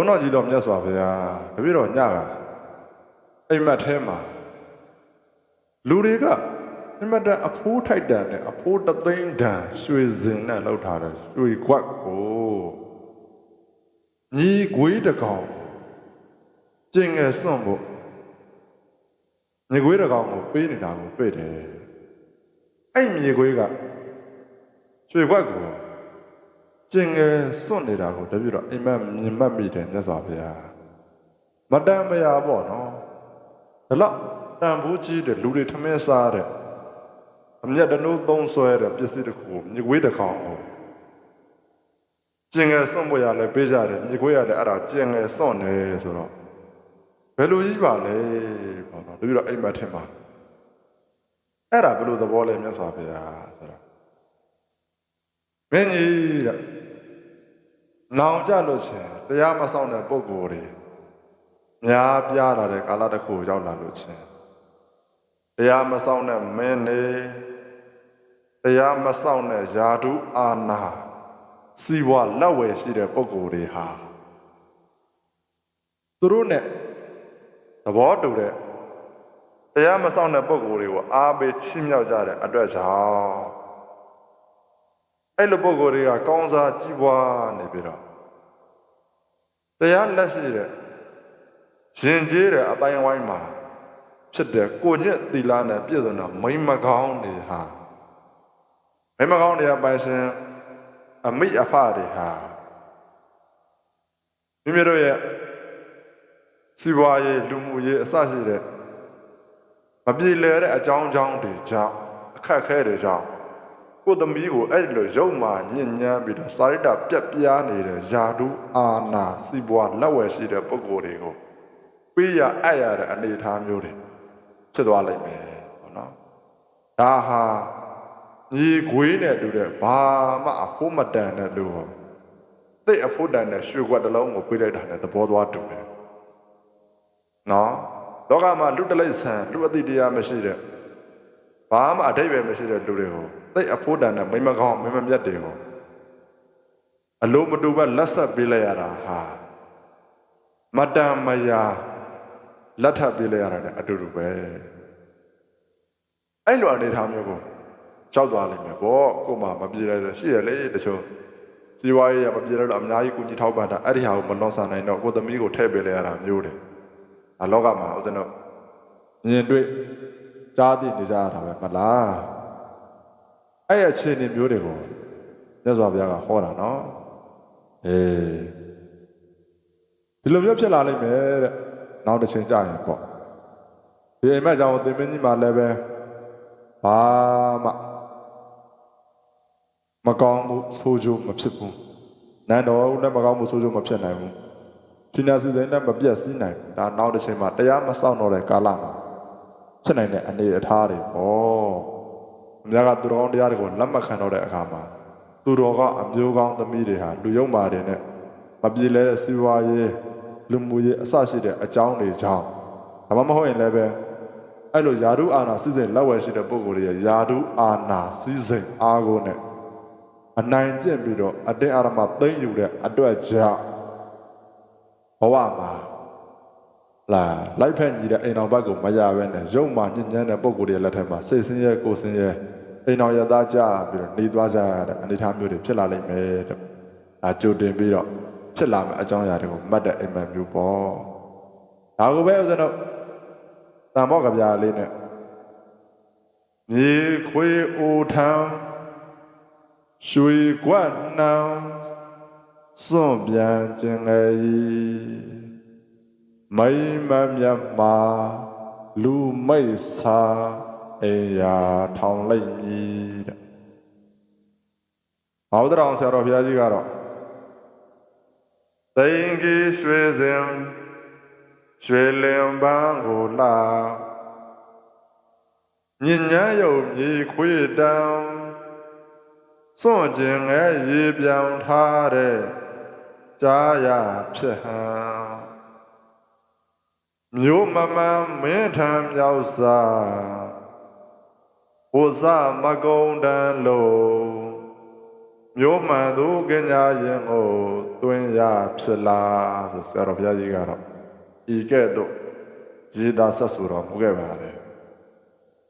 ဘုန်းတော်ကြီးတော်မြတ်စွာဘုရားတပည့်တော်ညကအိမ်မက်ထဲမှာလူတွေကအင်မတန်အဖိုးထိုက်တန်နဲ့အဖိုးတသိန်းတန်ရွှေစင်နဲ့လောက်ထားတဲ့ရွှေခွက်ကိုညီခွေးတစ်ကောင်ကျင်ငယ်စွန့်ဖို့ညီခွေးတစ်ကောင်ကိုပေးနေတာကိုတွေ့တယ်အဲ့ညီခွေးကရွှေခွက်ကို ကျင်ငယ်စွန့်နေတာကိုတပြည့်တော့အိမ်မက်မြင်မှတ်မိတယ်မြတ်စွာဘုရားမတန်မရာပေါ့နော်ဒါတော့တန်ဖိုးကြီးတဲ့လူတွေထမင်းစားတဲ့အမျက်တနိုးသုံးဆွဲတဲ့ပစ္စည်းတစ်ခုကိုမြေခွေးတစ်ကောင်ကိုကျင်ငယ်စွန့်ဖို့ရလဲပေးကြတယ်မြေခွေးရလဲအဲ့ဒါကျင်ငယ်စွန့်နေဆိုတော့ဘယ်လိုကြီးပါလဲပေါ့နော်တပြည့်တော့အိမ်မက်ထဲမှာအဲ့ဒါဘယ်လိုသဘောလဲမြတ်စွာဘုရားဆိုတော့မင်းကြီးတဲ့ နောင်ကြလို့ချင်းတရားမဆောင်တဲ့ပုံကိုယ်တွေများပြားလာတဲ့ကာလတစ်ခုကိုရောက်လာလို့ချင်းတရားမဆောင်တဲ့မင်းနေတရားမဆောင်တဲ့ယာတုအာနာစီဝါလက်ဝယ်ရှိတဲ့ပုံကိုယ်တွေဟာသူတို့ ਨੇ သဘောတူတဲ့တရားမဆောင်တဲ့ပုံကိုယ်တွေကိုအားပေးချီးမြှောက်ကြတဲ့အတွက်ကြောင့် အဲ့လိုပုံကိုယ်တွေကကောင်းစားကြီးပွားနေပြီးတော့တရားလက်ရှိတဲ့ရင်ကျေးတဲ့အတိုင်းဝိုင်းမှာဖြစ်တဲ့ကိုညစ်သီလနဲ့ပြည့်စုံတဲ့မိမ့်မကောင်းတွေဟာမိမ့်မကောင်းတွေကပိုင်ရှင်အမိအဖတွေဟာမိမိတို့ရဲ့စီးပွားရေးလူမှုရေးအစရှိတဲ့မပြေလည်တဲ့အကြောင်းအကြောင်းတွေကြောင့်အခက်အခဲတွေကြောင့် ကိုယ်သမီးကိုအဲ့ဒီလိုရုပ်မာညဉ့်ညမ်းပြီးတော့စာရိတ္တပြက်ပြားနေတဲ့ယာတုအာနာစီးပွားလက်ဝယ်ရှိတဲ့ပုဂ္ဂိုလ်တွေကိုပေးရအပ်ရတဲ့အနေအထားမျိုးတွေဖြစ်သွားလိမ့်မယ်ပေါ့နော်ဒါဟာညီခွေးနဲ့တူတဲ့ဘာမှအဖို့မတန်တဲ့လူဟောသိအဖို့တန်တဲ့ရွှေခွက်တစ်လုံးကိုပေးလိုက်တာနဲ့သဘောသွားတူတယ်နော်လောကမှာလူတလိษံလူအတိတရားမရှိတဲ့ ဘာမှအတိတ်ပဲမရှိတဲ့လူတွေကိုသိအဖို့တန်တဲ့မိမကောင်းမိမမြတ်တွေကိုအလိုမတူဘလက်ဆက်ပေးလိုက်ရတာဟာမတန်မယာလက်ထပ်ပေးလိုက်ရတာနဲ့အတူတူပဲအဲ့လိုအနေထားမျိုးကိုကြောက်သွားလိမ့်မယ်ပေါ့ကို့မှာမပြေရတဲ့ရှိရလေတချို့စီးပွားရေးရမပြေရတော့အများကြီးကူညီထောက်ပံ့တာအဲ့ဒီဟာကိုမလွန်ဆန်နိုင်တော့ကိုသမီးကိုထည့်ပေးလိုက်ရတာမျိုးတယ်အလောကမှာဦးဇင်းတို့မြင်တွေ့ ကြားသိနေကြရတာပဲမလားအဲ့ရအခြေအနေမျိုးတွေကိုမြတ်စွာဘုရားကဟောတာနော်အေးဒီလိုမျိုးဖြစ်လာလိမ့်မယ်တဲ့နောက်တစ်ချိန်ကြာရင်ပေါ့ဒီအိမ်မက်ကြောင့်သင်မင်းကြီးမှလည်းပဲဘာမှမကောင်းမှုဆိုးကျိုးမဖြစ်ဘူးနန်းတော်လည်းမကောင်းမှုဆိုးကျိုးမဖြစ်နိုင်ဘူးဒီနာစီစဉ်နဲ့မပြတ်စည်းနိုင်ဘူးဒါနောက်တစ်ချိန်မှာတရားမစောင့်တော့တဲ့ကာလမှာ ဖြစ်နိုင်တဲ့အနေအထားတွေပေါ့အများကသူတော်ကောင်းတရားတွေကိုလက်မခံတော့တဲ့အခါမှာသူတော်ကအမျိုးကောင်းသမီးတွေဟာလူယုံမာတွေနဲ့မပြေလဲတဲ့စီးပွားရေးလူမှုရေးအစရှိတဲ့အကြောင်းတွေကြောင့်ဒါမှမဟုတ်ရင်လည်းပဲအဲ့လိုယာတုအာနာစီစဉ်လက်ဝယ်ရှိတဲ့ပုံကိုယ်တွေရဲ့ယာတုအာနာစီစဉ်အားကိုနဲ့အနိုင်ကျင့်ပြီးတော့အတင်းအာရမသိမ့်ယူတဲ့အတွက်ကြောင့်ဘဝမှာ လာလိုက်ဖက်ညီတဲ့အိမ်တော်ဘက်ကိုမရဘဲနဲ့ရုံမှညဉ့်ညမ်းတဲ့ပုံကိုယ်တွေလက်ထက်မှာစိတ်ဆင်းရဲကိုယ်ဆင်းရဲအိမ်တော်ရသားကြပြီးတော့နေသွားကြရတဲ့အနေအထားမျိုးတွေဖြစ်လာလိမ့်မယ်တဲ့ဒါကြိုတင်ပြီးတော့ဖြစ်လာမယ့်အကြောင်းအရာတွေကိုမှတ်တဲ့အိမ်မက်မျိုးပေါ့ဒါကိုပဲဦးဇင်းတို့တန်ဘော့ကဗျာလေးနဲ့မြေခွေအိုထံရွှေကွက်နှံစွန့်ပြန်ခြင်းလေ မိမမြတ်မှာလူမိတ်စာအိယာထောင်လိုက်မည်တဲ့ဘာဝတ္တအောင်ဆရာတော်ဘုရားကြီးကတော့သိင်္ဂီရွှေစင်ရွှေလင်ပန်းကိုလာညဉ့်ညမ်းယုံမြေခွေတံစွန့်ကျင်ငယ်ရေပြောင်ထားတဲ့ကြားရဖြစ်ဟံ မျိုးမမမင်းထံမြောက်စာဘုဇမကုံတန်လို့မျိုးမှန်သူကညာရင်ကိုသွင်းရဖြစ်လားဆိုဆရာတော်ဘုရားကြီးကတော့ဤကဲ့သို့ရည်သာဆက်ဆိုတော်မူခဲ့ပါတယ်